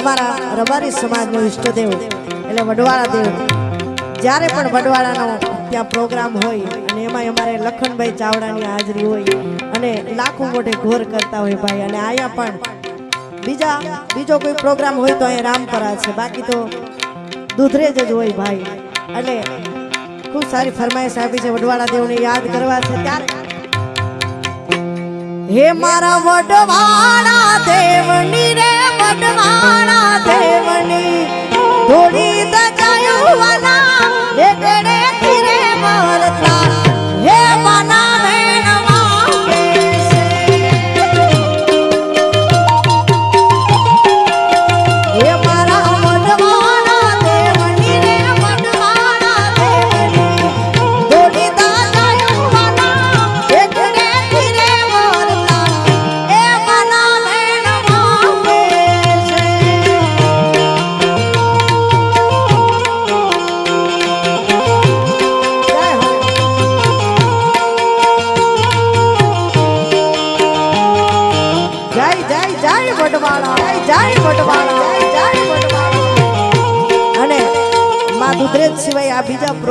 અમારા રબારી સમાજનો ઈષ્ટદેવ, એટલે વડવાળા દેવ જ્યારે પણ વડવાળાનો ત્યાં પ્રોગ્રામ હોય અને એમાં અમારે લખનભાઈ ચાવડાની હાજરી હોય અને લાખો મોઢે ઘોર કરતા હોય ભાઈ, અને અહીંયા પણ બીજા, બીજો કોઈ પ્રોગ્રામ હોય તો અહીંયા રામપરા છે. બાકી તો દૂધરેજ જ હોય ભાઈ. એટલે ખૂબ સારી ફરમાઈશ આપી છે વડવાળા દેવને યાદ કરવા છે. ત્યારે હે મારા વડવાળા દેવની રે વડવાળા દેવની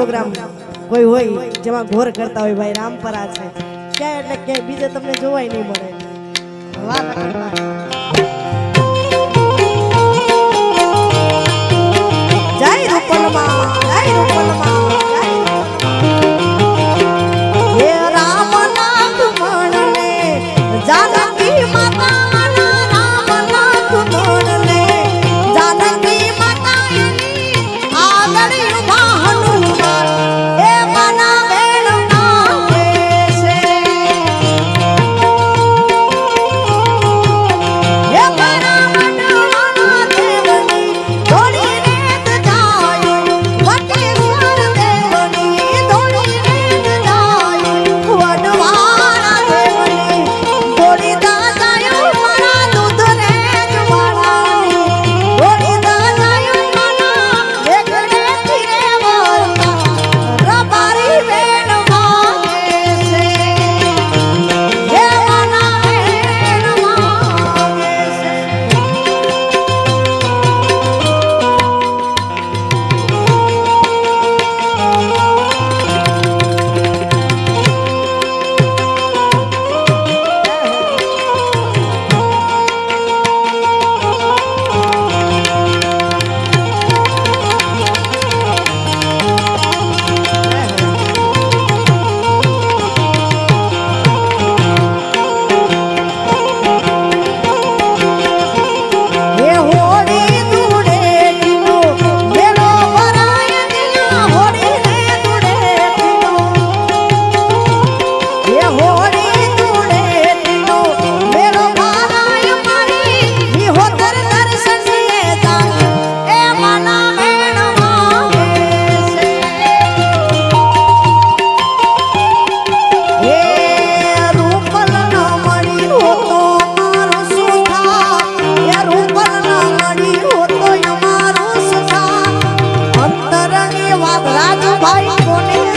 પ્રોગ્રામ કોઈ હોય જેમાં ઘોર કરતા હોય ભાઈ, રામપરા છે. ક્યાંય એટલે ક્યાંય બીજે તમને જોવાય નહીં મળે. વાહ રાજુભાઈ કોને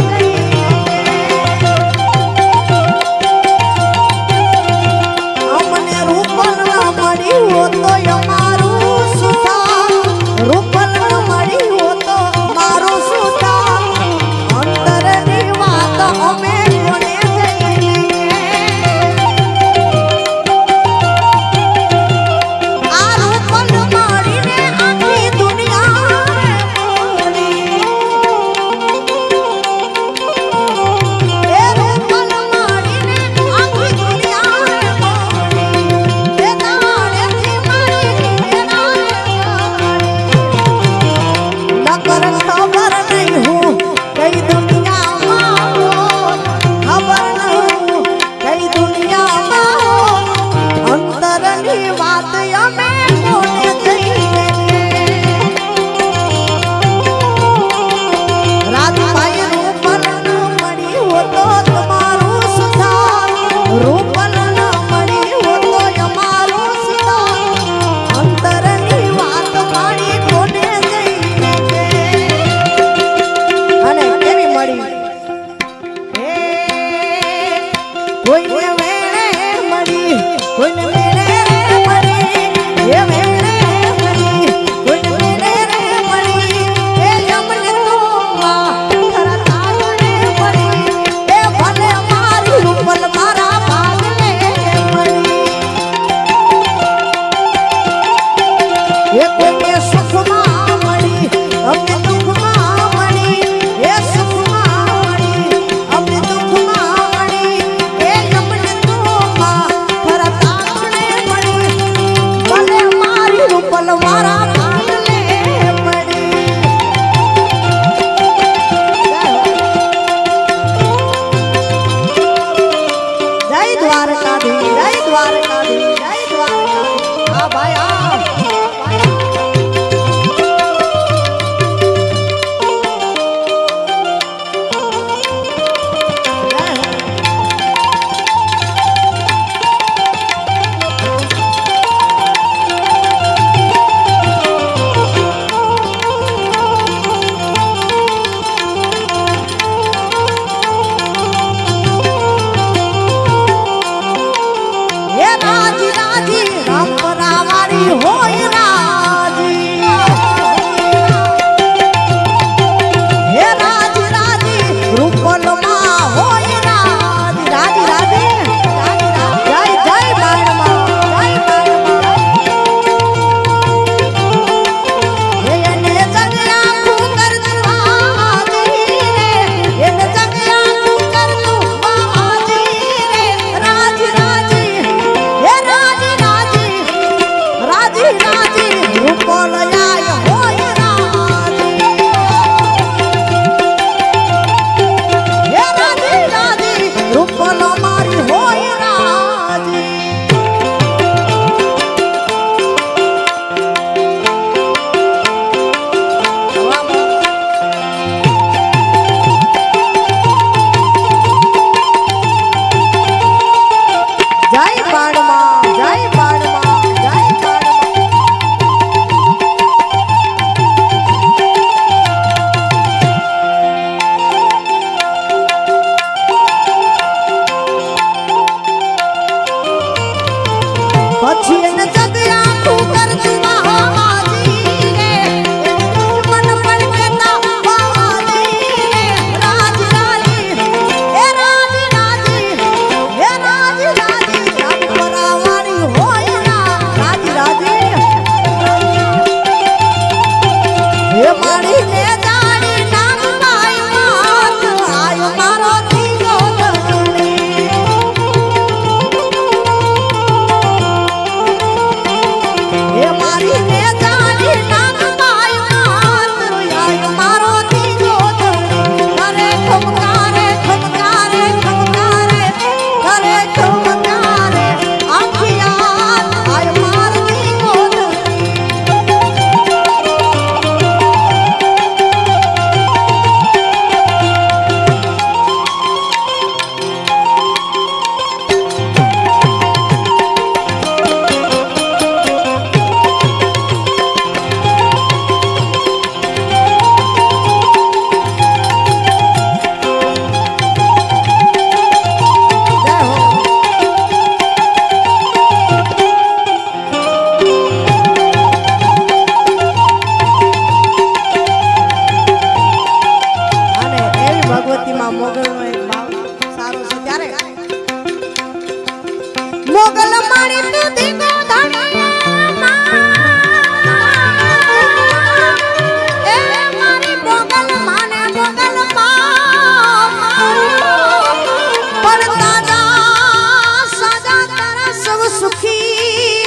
સુખી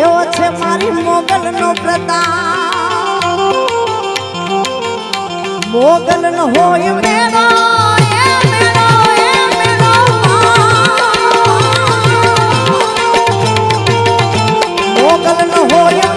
એવો છે મારી મોગલ નો હોય મોગલ નો હોય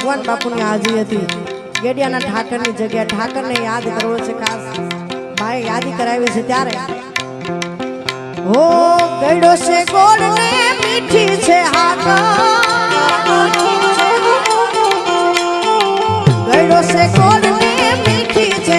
ભગવાન બાપુની હાજરી હતી. ગેડિયાના ઠાકરની જગ્યા ઠાકરને યાદ કરવો છે ખાસ. ભાઈ યાદ કરાવી છે ત્યારે. હો, ગયડો છે ગોળ ને મીઠી છે હાકા ગયડો છે ગોળ ને મીઠી છે